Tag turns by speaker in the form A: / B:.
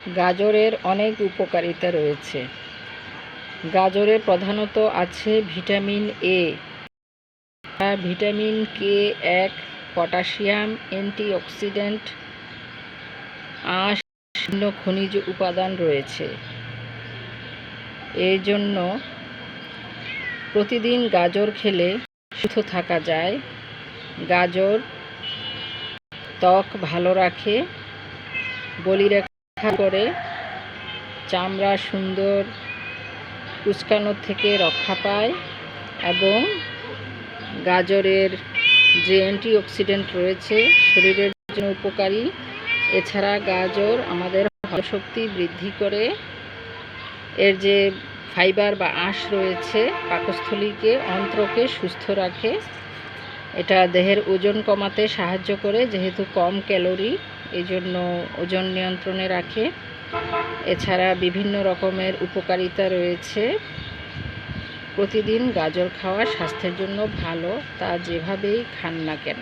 A: গাজরের অনেক উপকারিতা রয়েছে। গাজরে প্রধানত আছে ভিটামিন এ ভিটামিন কে এক, পটাশিয়াম, অ্যান্টিঅক্সিডেন্ট, আঁশ খনিজ উপাদান রয়েছে। এই জন্য প্রতিদিন গাজর খেলে সুস্থ থাকা যায়। গাজর ত্বক ভালো রাখে বলিরেখা করে চামড়া সুন্দর কুচকানোর থেকে রক্ষা পায় এবং গাজরের যে অ্যান্টিঅক্সিডেন্ট রয়েছে, শরীরের জন্য উপকারী। এছাড়া গাজর আমাদের শক্তি বৃদ্ধি করে। এর যে ফাইবার বা আঁশ রয়েছে, পাকস্থলীকে, অন্ত্রকে সুস্থ রাখে। এটা দেহের ওজন কমাতে সাহায্য করে, যেহেতু কম ক্যালোরি। এই জন্য ওজন নিয়ন্ত্রণে রাখে। এছাড়া বিভিন্ন রকমের উপকারিতা রয়েছে। প্রতিদিন গাজর খাওয়া স্বাস্থ্যের জন্য ভালো, তা যেভাবেই খান না কেন।